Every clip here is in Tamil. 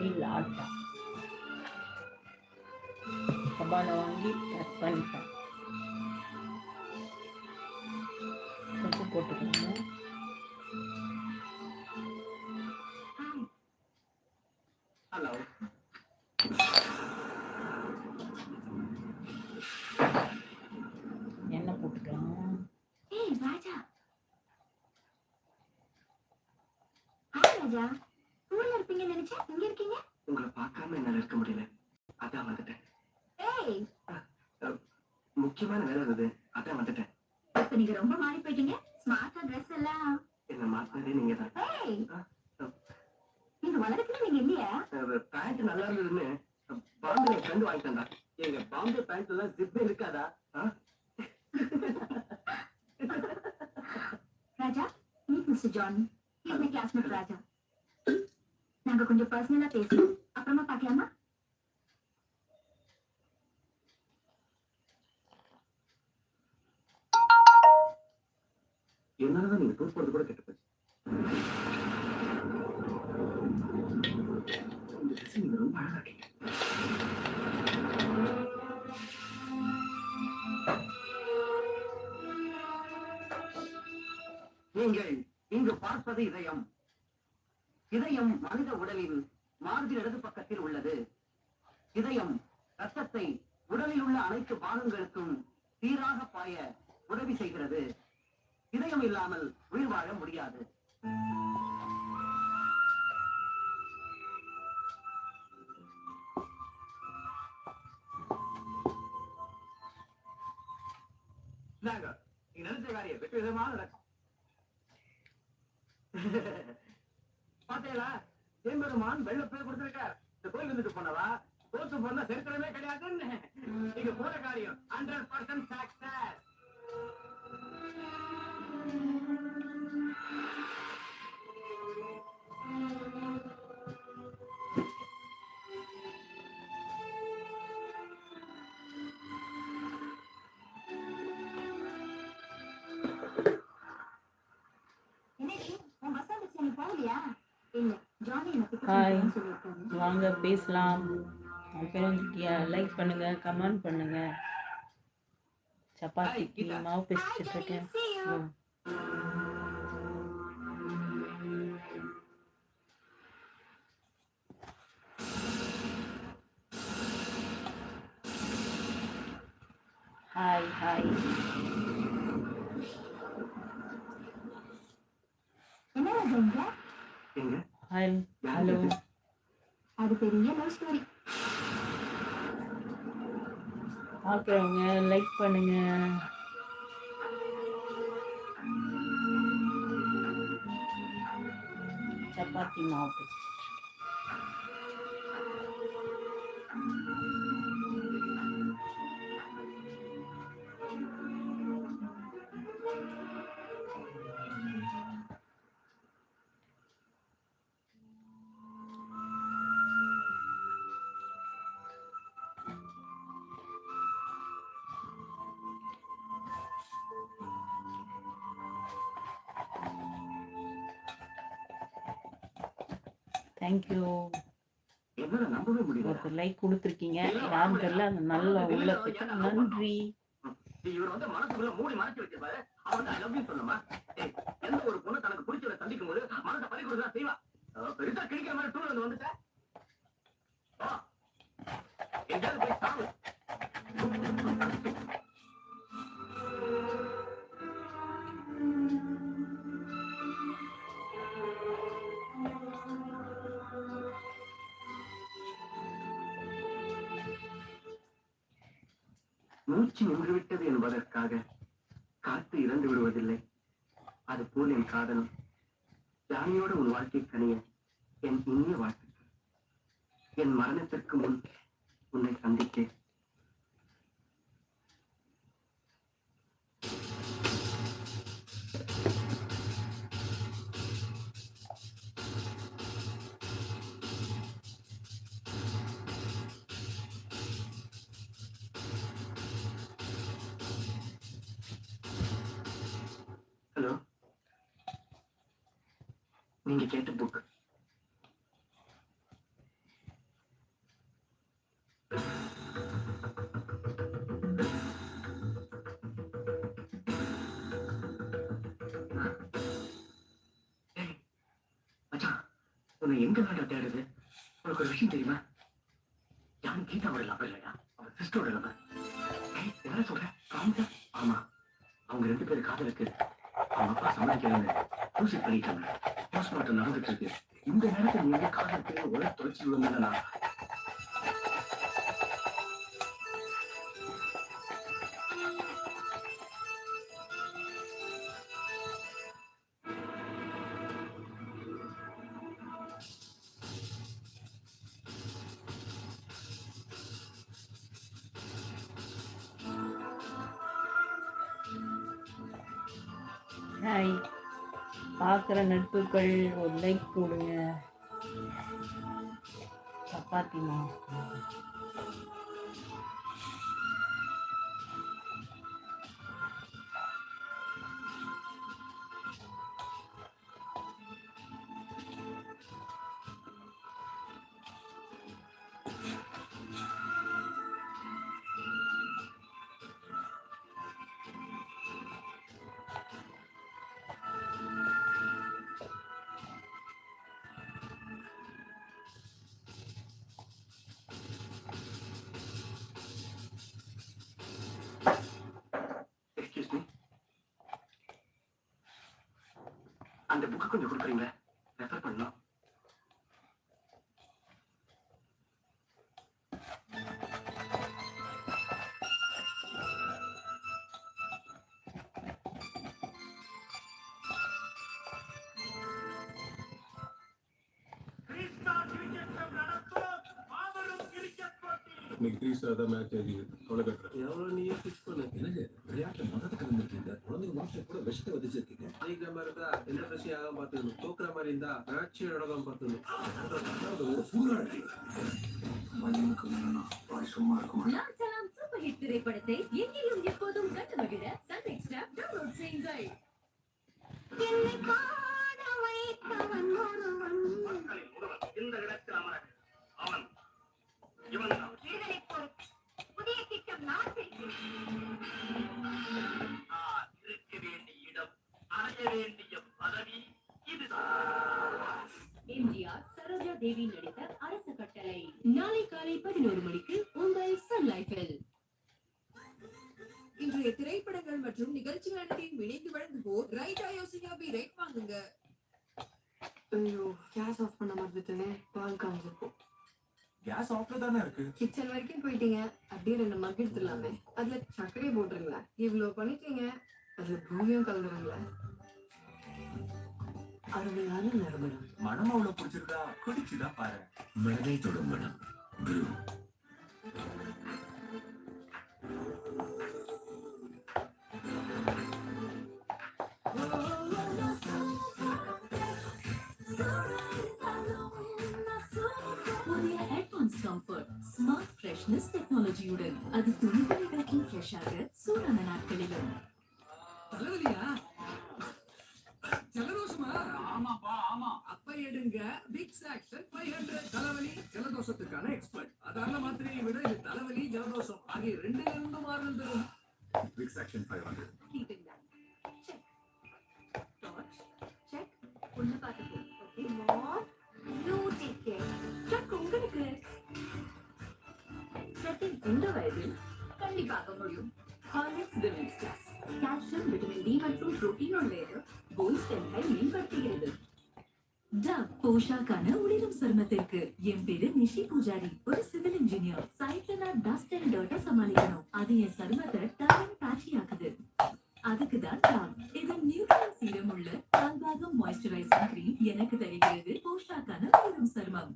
ஸ்டீல் ஆட்டா கபாலை வாங்கி பேக் பண்ணிட்டேன் உப்பு போட்டுக்கணும் அதான் வந்துட்டேன். ஏய். முக்கியமான வேலை இருந்தது அதான் வந்துட்டேன். இப்ப நீங்க ரொம்ப மாறி போயிட்டீங்க. ஸ்மார்ட்டா ட்ரெஸ் எல்லாம். என்ன மாத்தினதே நீங்க தான். ஏய். நீங்க வளர்க்கணும் நீங்க இல்லையா? பேண்ட் நல்லா இருந்ததுன்னு பாம்பே ஃப்ரெண்டு வாங்கி தந்தா எங்க பாம்பே பேண்ட் எல்லாம் ஜிப்பே இருக்காதா? Raja meet mister John my classmate Raja. நாங்க கொஞ்சம் பர்சனலா பேசணும் அப்புறமா பார்க்கலாமா? என்னாலதான் நீங்க டூர் போறது கூட கெட்டு போச்சு. ரொம்ப அழகா நீங்கள் இங்கு பார்ப்பது இதயம். இதயம் மனித உடலின் மார்பில் இடது பக்கத்தில் உள்ளது. இதயம் ரத்தத்தை உடலில் உள்ள அனைத்து பாகங்களுக்கும் சீராக பாய உதவி செய்கிறது. இதயம் இல்லாமல் உயிர் வாழ முடியாது. நாங்க நீ நினைச்ச காரியம் வெற்றி விதமாக நடக்கும் பாத்தீங்களா தேம்பெருமான் வெள்ள பேர் கொடுத்திருக்கார். இந்த கோயில் வந்துட்டு போனவா? தோத்து போனா சரித்திரமே கிடையாதுன்னு. நீங்க போற காரியம் ஹண்ட்ரட் பர்சன்ட் சக்சஸ் சொல்லியிருக்காங்க. வாங்க பேசலாம். அப்புறம் லைக் பண்ணுங்க கமெண்ட் பண்ணுங்க. சப்பாத்திக்கு மாவு Johnny. இருக்கேன். ஹாய் ஹாய் என்ன ஹாய் ஹலோ அது பெரிய லவ் ஸ்டோரி பார்க்குறவங்க லைக் பண்ணுங்க. சப்பாத்தி மாவு. தேங்க்யூ ஒரு லைக் கொடுத்துருக்கீங்க. யாரும் தெரியல. அந்த நல்ல உள்ளத்துக்கு நன்றி. இவர் வந்து மனசுக்குள்ள மூடி மறைச்சு வச்சிருப்பாரு அவன் வந்து ஐ லவ் யூ சொல்லுமா எந்த ஒரு பொண்ணு தனக்கு பிடிச்சவரை சந்திக்கும் போது மனசை பறி கொடுத்தா செய்வா பெருசா கிழிக்கிற மாதிரி டூர் வந்து வந்துட்ட எங்கேயாவது போய் சாவு. மூச்சு நின்றுவிட்டது என்பதற்காக காத்து இறந்து விடுவதில்லை. அது போல் என் காதலும் ஜானியோட உன் வாழ்க்கை கனிய என் இனிய வாழ்த்துக்கள். என் மரணத்திற்கு முன் உன்னை சந்திக்க கேட்டு book. எங்க நாடு தேடுது உனக்கு ஒரு விஷயம் தெரியுமா? யான் கீதாவோட லவர் இல்லையா? அவன் சிஸ்டரோட லவர் என்ன சொல்ற? காமிதா ஆமா. அவங்க ரெண்டு பேரும் காதலுக்கு அவங்க அப்பா சமாளிக்கிறாங்க பண்ணிட்டாங்க. நடந்துட்டு இருக்கு இந்த நேரத்தில் நீங்க காதலுக்கு உலக தொலைச்சி விழுந்தா ஹாய் பார்க்குற நட்புகள் ஒரு லைக் போடுங்க சப்பாத்தி புக்கு கொஞ்சம் கொடுக்குறீங்களா? தான் மேட்ச் அவ்வளோ கட்டுறேன் எவ்வளவு நீயே ஃபிக்ஸ் பண்ணு? என்னங்க விளையாட்டுல மதத்தை கலந்துருக்கீங்க? குழந்தைங்க மாஸ்டர் கூட விஷத்தை வதிச்சிருக்கீங்க. ஜெயிக்கிற மாதிரி இருந்தா எந்த விஷயம் ஆகாம பார்த்துக்கணும். தோக்குற மாதிரி இருந்தா மேட்ச் நடக்காம பார்த்துக்கணும். அதாவது ஒரு சூழ்நிலை சும்மா இருக்குமா? நான் சலாம் சூப்பர் ஹிட் திரைப்படத்தை எங்கேயும் எப்போதும் கண்டு மகிழ சன் எக்ஸ்ட்ரா டவுன்லோட் செய்யுங்கள். மக்களின் முதல்வர் இந்த இடத்தில் அமர அவன் இவன் தான் இருக்க வேண்டிய இடம் அடைய வேண்டிய பதவி இதுதான் எம்ஜிஆர் சரோஜா தேவி நடித்த அரசு கட்டளை. நாளை காலை பதினோரு மணிக்கு உங்கள் சன் லைஃபில் இன்றைய திரைப்படங்கள் மற்றும் நிகழ்ச்சிகள் அனைத்தையும் இணைந்து வழங்குவோர் ரைட் யோசியா பி ரைட் வாங்குங்க. ஐயோ கேஸ் ஆஃப் பண்ண மறந்துட்டேனே. பால் காஞ்சிருக்கும். கேஸ் ஆஃப்ல தானே இருக்கு? கிச்சன் வரைக்கும் போயிட்டீங்க. அப்படியே ரெண்டு மக் எடுத்துடலாமே. அதுல சர்க்கரையை போட்டுருங்களேன் இவ்வளவு பண்ணிட்டீங்க. அதுல பூமியும் கலந்துருங்களேன் அருமையான நறுமணம் மனம் அவ்வளவு பிடிச்சிருக்கா? குடிச்சுதான் பாரு. மனதை தொடும் மனம் ஃப்ரெஷ்னஸ் டெக்னாலஜியுடன் அது துணிகளை வரைக்கும் ஃப்ரெஷ்ஷாக சூடான நாட்களிலும் தலைவலியா? இந்த வயதில் கண்டிப்பாக முடியும்? Horlicks women's plus calcium vitamin D மற்றும் புரோட்டீன் உள்ளது. போன் ஸ்ட்ரென்த்தை மேம்படுத்துகிறது. டவ் போஷாக்கான உளிரும் சருமத்திற்கு என் பேரு நிஷி பூஜாரி. ஒரு சிவில் இன்ஜினியர் சைட்ல நான் டஸ்ட் அண்ட் டர்ட்ட சமாளிக்கணும். அது என் சருமத்தை டர்ன் பேட்சி ஆக்குது அதுக்கு தான் டாம் இது நியூட்ரல் சீரம் உள்ள பல்பாகம் மாய்ஸ்சரைசிங் கிரீம் எனக்கு தருகிறது போஷாக்கான உளிரும் சருமம்.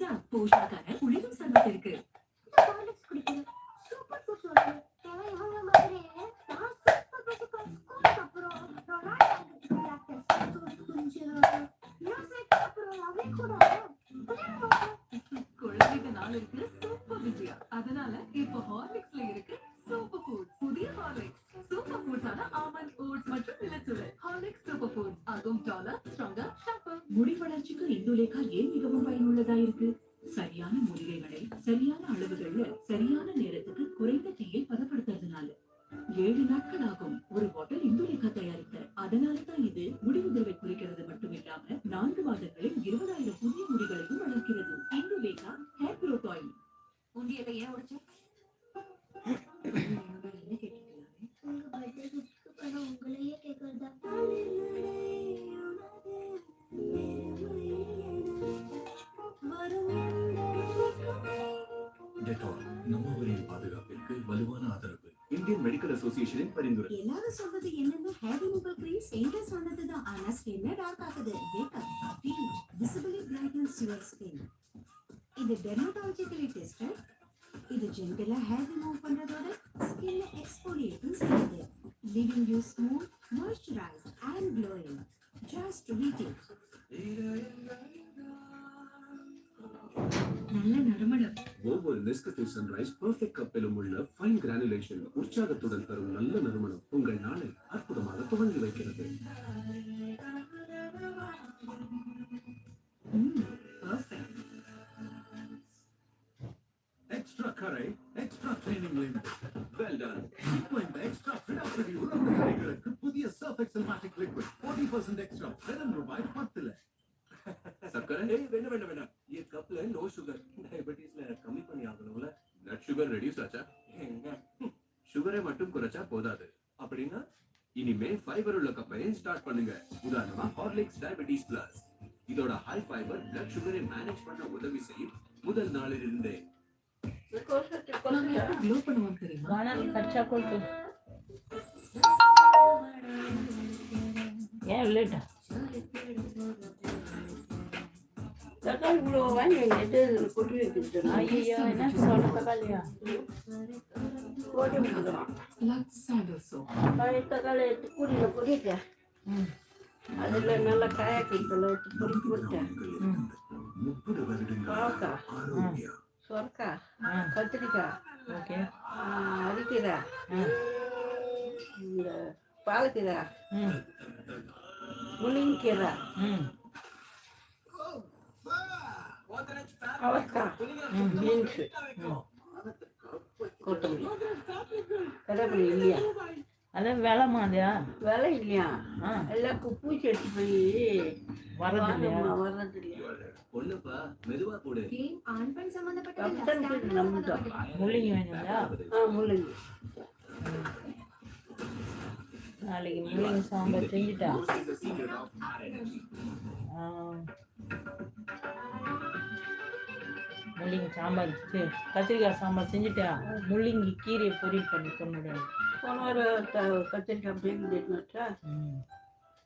டாவ் போஷாக்கான அசோசியேஷனின் பரிந்துரை. எல்லாரும் சொல்றது என்னன்னா ஹேர் ரிமூவல் கிரீம் செயின்ல சொன்னதுதான். ஆனா ஸ்கின் டார்க் ஆகுது. Wake up feel visibly brightness your skin ஒவ்வொரு நெஸ்கஃபே சன்ரைஸ் பெர்ஃபெக்ட் கப்பிலும் உள்ள ஃபைன் கிரானுலேஷன் உற்சாகத்துடன் தரும் நல்ல நறுமணம் உங்கள் நாளை அற்புதமாக துவங்கி வைக்கிறது. எக்ஸ்ட்ரா கரை extra training limit well done இப்போ இந்த எக்ஸ்ட்ரா ஃபிடாக்டிவி உலக கரைகளுக்கு புதிய Surf Excel Matic liquid forty percent extra வெறும் ரூபாய் பத்துல சர்க்கரை ஏய் வேண்டாம் வேண்டாம் வேண்டாம் இது கப்ல நோ சுகர் டயபெட்டிஸ்ல கம்மி பண்ணி ஆகணும்ல பிளட் சுகர் ரெடியூஸ் ஆச்சா எங்க சுகரை மட்டும் குறைச்சா போதாது அப்படின்னா இனிமே ஃபைபர் உள்ள கப்பையை ஸ்டார்ட் பண்ணுங்க. உதாரணமா ஹார்லிக்ஸ் டயபெட்டிஸ் பிளஸ் இதோட ஹை ஃபைபர் பிளட் சுகரை மேனேஜ் பண்ண உதவி செய்யும் முதல் நாளில் இருந்தே எப்படி தக்காளி இவ்வளோ வாங்கி எது கொட்டி வைக்கிறது ஐயோ என்ன சொல்ல தக்காளியா? கொட்டி வைக்கிறோம் தக்காளி எடுத்து கூடியில் கொட்டிட்டேன் அதில் நல்லா காயக்கிட்டல போட்டேன் முப்பது வருடங்கள் பாவக்காய் சொரக்காய் கத்திரிக்காய்? ஓகே அரிக்கீரை? இந்த பாலக்கீரை? முள்ளங்கீரை? ம் பீன்ஸு கொத்தமல்லி கருவேப்பிலை இல்லையா அதான் வேலை மாதிரியா விலை இல்லையா ஆ எல்லாம் பூச்சி எடுத்து போய் வரது வர்றது இல்லையா பொண்ணுப்பா மெதுவா போடு ஆண் பெண் வேணுங்களா ஆ முள்ளங்கி நாளைக்கு முள்ளிங்க சாம்பார் செஞ்சுட்டா முள்ளிங்க சாம்பார் செ- கத்திரிக்காய் சாம்பார் செஞ்சுட்டா முள்ளிங்கி கீரையை பொரியல் பண்ணி கொண்டுடு போன வாரம் த- கத்திரிக்காய் வச்சா ம்.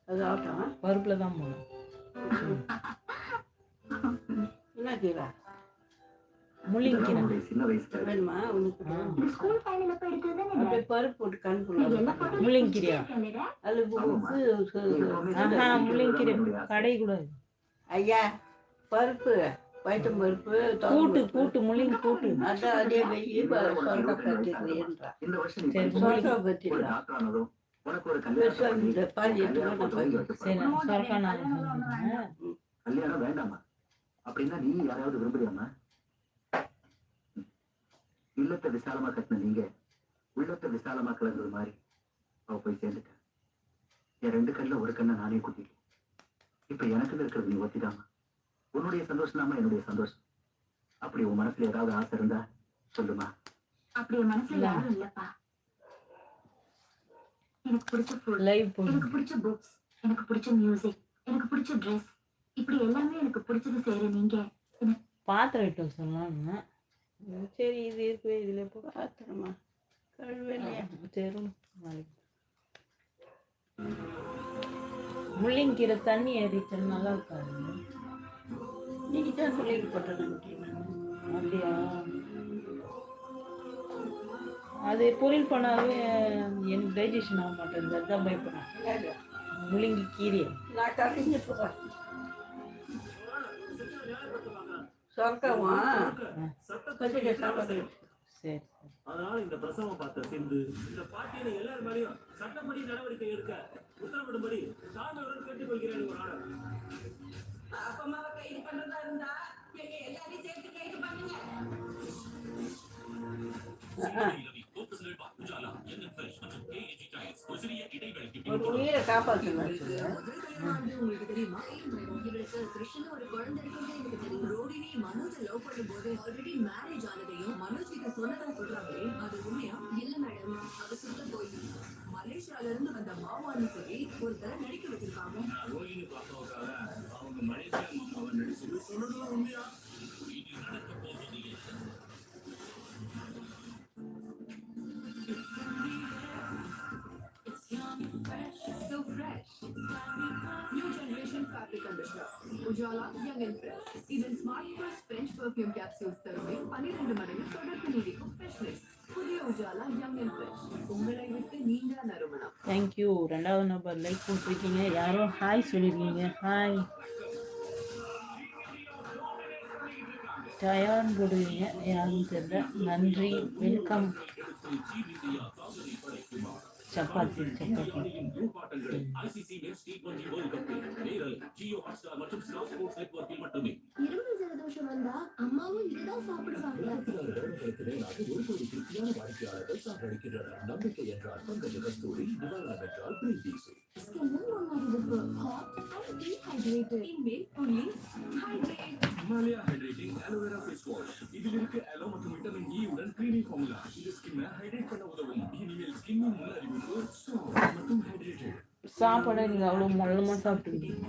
அது ஆகட்டும் பருப்பில் தான் போகணும் என்ன கீரை? முள்ளிங்க கீரை. உங்களுடைய சின்ன வயசுல வேணுமா? உனக்கு பருப்பு போட்டு நான் எல்லா கண்குள்ள photos முள்ளங்கி கீரையா? இல்லைடா? அது உப்பு ஆஹா முள்ளிங்க கீரை. கடை கூட ஐயா பருப்பு. பைட்டம் பருப்பு கூட்டு. கூட்டு முள்ளிங்க கூட்டு. அதான் அதே வெய்யி சொரக்காய் கத்திரிக்கிறேன்றா இந்த வருஷம் நீ சரி, படிச்சு சொரக்காய் ஒரு கத்திரிக்கலாம் டாக்டர் ஆனதும் உனக்கு ஒரு பெருசா கல்யாணம் இந்த பாதி எடுத்து கல்யாணம் நான் பண்ணி பாதி வைக்க சரி போறேன். சொரக்கா செஞ்சுக்கிறேன். கல்யாணம் வேண்டாமா? அப்படின்னா நீ யாராவது விரும்புறியாமா இல்லத்தை விசாலமா கட்டின நீங்க உள்ளத்தை விசாலமா கலந்தது மாதிரி அவ போய் சேர்ந்துட்டா. என் ரெண்டு கண்ணுல ஒரு கண்ணை நானே குத்திட்டேன். இப்ப எனக்குன்னு இருக்கிறது நீ ஒத்திதாமா உன்னுடைய சந்தோஷம் தாமா என்னுடைய சந்தோஷம். அப்படி உன் மனசுல ஏதாவது ஆசை இருந்தா சொல்லுமா. அப்படி என் மனசுல யாரும் இல்லப்பா. எனக்கு பிடிச்ச ஃபுட் லைவ் போடு எனக்கு பிடிச்ச புக்ஸ் எனக்கு பிடிச்ச மியூசிக் எனக்கு பிடிச்ச ட்ரெஸ் இப்படி எல்லாமே எனக்கு பிடிச்சது செய்யற நீங்க பாத்திரம் இட்டு சொல்லலாம்னு சரி இது இருக்கு இதுல போ. பாத்திரமா? கழுவலையா. சரி நாளைக்கு. முள்ளிங்க கீரை தண்ணி ஏறிச்சல் நல்லா இருக்காது. நீங்க தான் பிள்ளைக்கு போட்டது அப்படியா? அது பொரியல் பண்ணாவே எனக்கு டைஜஷன் ஆக மாட்டேங்குது. அதுதான் பயப்படுறேன். முள்ளங்கி கீரை நான் போகிறேன் சொர்க்கமா? சரி. அதனால இந்த பிரசவம் பார்த்த சிந்து இந்த பாட்டியில எல்லார் மேலயும் சட்டப்படி நடவடிக்கை எடுக்க உத்தரவிடும்படி தாழ்மையுடன் கேட்டுக்கொள்கிறேன் ஒரு ஆணர் ஒரு உயிரை காப்பாற்றணும் முதல் கல்யாணம் உங்களுக்கு தெரியுமா கிருஷ்ணன் ஒரு குழந்தை இருக்குன்னு எனக்கு தெரியும்? Rohini Manoj love already marriage ஆனதையும் Manoj கிட்ட சொன்னதா சொல்றாங்களே அது உண்மையா உஜாலா யங் அண்ட் ஃப்ரெஷ் இதன் smart plus French perfume capsules Tharuvai பன்னிரண்டு மடங்கு தொடர்பு நீடிக்கும் ஃப்ரெஷ்னஸ் புதிய உஜாலா யங் அண்ட் ஃப்ரெஷ் உங்களை விட்டு நீங்க நறுமணம். தேங்க்யூ ரெண்டாவது நம்பர் லைக் போட்டிருக்கீங்க. யாரும் ஹாய் சொல்லியிருக்கீங்க ஹாய் டயான்னு போடுவீங்க யாரும் தெரியல. நன்றி. வெல்கம் சப்பாத்தி சப்பாத்தி. ஹாட்ஸ்டார் மற்றும் ஸ்டார் ஸ்போர்ட்ஸ் நெட்வொர்க்கில் மட்டுமே இருமல் ஜலதோஷம் வந்தா அம்மாவும் இதுதான் சாப்பிடுவாங்க. வருடங்களுக்கு ஒரு கோடி திருப்தியான வாடிக்கையாளர்கள் சான்றளிக்கின்றனர் நம்பிக்கை என்றால் பங்கஜ கஸ்தூரி நிவாரணம் என்றால் பிரீதீசு இருக்கு அலோ மற்றும் விட்டமின் இ உடன் கிரீமி ஃபார்முலா இது ஸ்கின்னை ஹைட்ரேட் பண்ண உதவும் இனிமேல் ஸ்கின்னின் முன் அறிவிப்பு மற்றும் ஹைட்ரேட்டட் சாப்பாடை நீங்கள் அவ்வளோ மொல்லமாக சாப்பிட்டுருக்கீங்க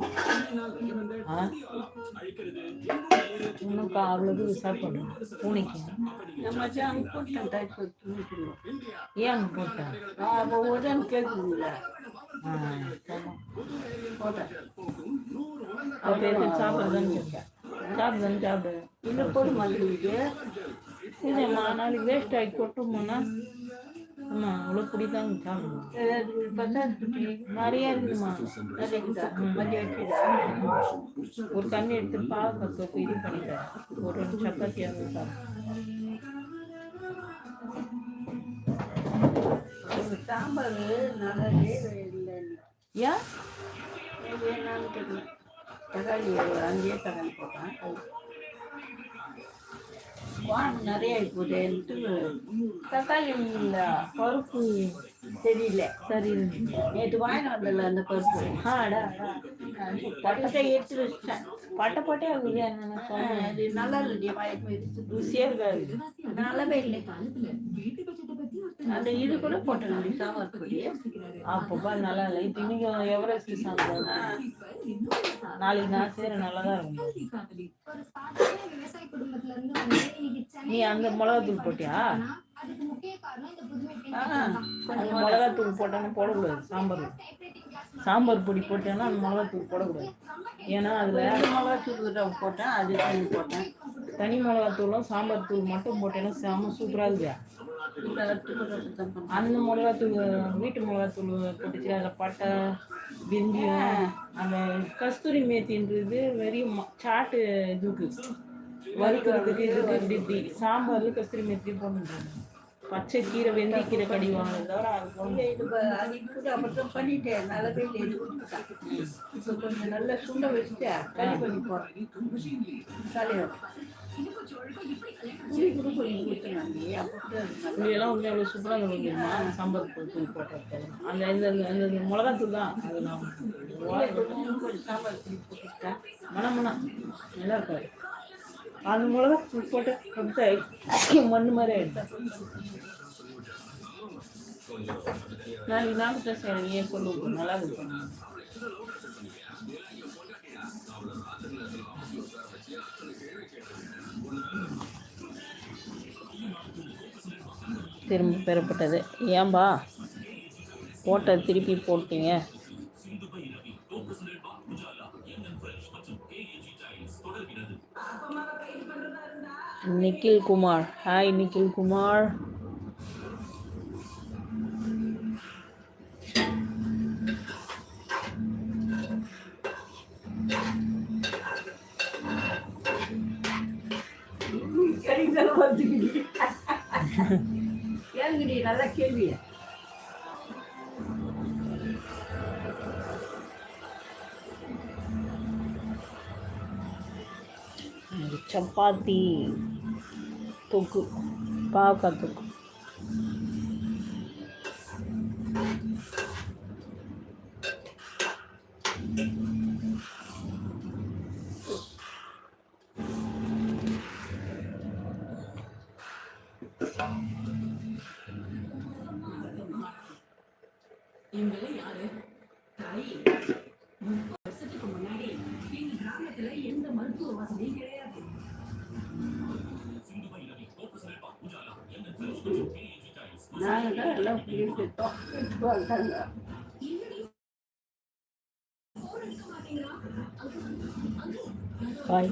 இன்னும் அவ்வளோது சாப்பிடுறேன் பூனைக்கு? ஏன் போட்டேன்? போட்டேன். கேட்டேன். சாப்பிடுன்னு சாப்பிடு. இல்லை போட மாட்டேங்குது இல்லைம்மா நாளைக்கு வேஸ்ட் ஆகி கொட்டுமாண்ணா? ஆமாம் அவ்வளோ பிடித்தாங்க சாப்பிடுவோம். நிறைய இருக்குமா ஒரு தண்ணி எடுத்து பாவக்காய் தொக்கு இது பண்ணிட்டேன் ஒரு ரெண்டு சப்பாத்தி அது சாம்பார் நல்லாவே இல்லை ஏன்? என்னன்னு தெரியல தக்காளி அங்கேயே தக்காளி போட்டேன். வாங்க நிறைய போகுதுன்ட்டு தக்காளி பருப்பு தெரியல. சரி நேற்று வாங்கிட்டு வந்தல அந்த பருப்பு. ஆடா. பட்டத்தை எடுத்து வச்சிட்டேன். பட்டை பட்டே ஆகுது அது நல்லா இல்லையா ருசியாக இருக்காது. நல்லாவே இல்லை காலத்துல வீட்டு பட்ஜெட்டை பத்தி ஒருத்தர் அந்த இது கூட போட்டேன் சாம்பார். அப்பப்பா நல்லா இல்லை. இப்போ இன்னைக்கு எவரெஸ்ட். நாளைக்கு நான் செய்கிறேன் நல்லா தான் இருக்கும். நீ அந்த மிளகாத்தூள் போட்டியா? அந்த மிளகாத்தூள் போட்டோன்னு போடக்கூடாது சாம்பார். சாம்பார் பொடி போட்டேன்னா அந்த மிளகாத்தூள் போடக்கூடாது. ஏன்னா அதில் ரெண்டு மிளகா தூள் போட்டேன் அது தண்ணி போட்டேன். தனி மிளகாத்தூளும் சாம்பார் தூள் மட்டும் போட்டேன்னா செம்ம சூப்பராக இருக்குதா. அந்த மிளகாத்தூள் வீட்டு மிளகாத்தூள் போட்டுச்சு. அதில் பட்டை பிந்தியம் அந்த கஸ்தூரி மேத்தின்றது வெறும் ம- சாட்டு இதுக்கு வறுக்கிறதுக்கு இதுக்கு இப்படி இப்படி சாம்பார் கஸ்தூரி மேத்தி போடணும். பச்சை கீரை வெந்தய கீரை கடி வாங்கினது தவிர பண்ணிட்டேன் நல்லாவே இல்லை இப்போ கொஞ்சம் நல்லா சுண்ட வச்சுட்டேன் களி பண்ணி போடுறேன் தலையோட புளி உண்மையாக அவ்வளோ சூப்பராக இருக்கும் சாம்பார் தூள் தூள் அந்த இந்த இந்த மிளகாத்தூள் தான் அது நான் சாம்பார் போட்டுட்டேன் மனம் மனம் நல்லா இருக்காது. அந்த மிளகா போட்டு அப்படியே மண் மாதிரி ஆயிடுச்சு. நாளைக்கு நாளைக்கு தான் ஏன் கொண்டு நல்லா இருக்கும். திரும்ப பெறப்பட்டது. ஏன்பா? போட்ட திருப்பி போட்டீங்க. நிக்கில் குமார் ஹாய் நிக்கில் குமார் ஏங்குடி நல்ல கேள்வி. சப்பாத்தி தொக்கு பாவக்காய் தொக்கு. வந்தாங்க பாய்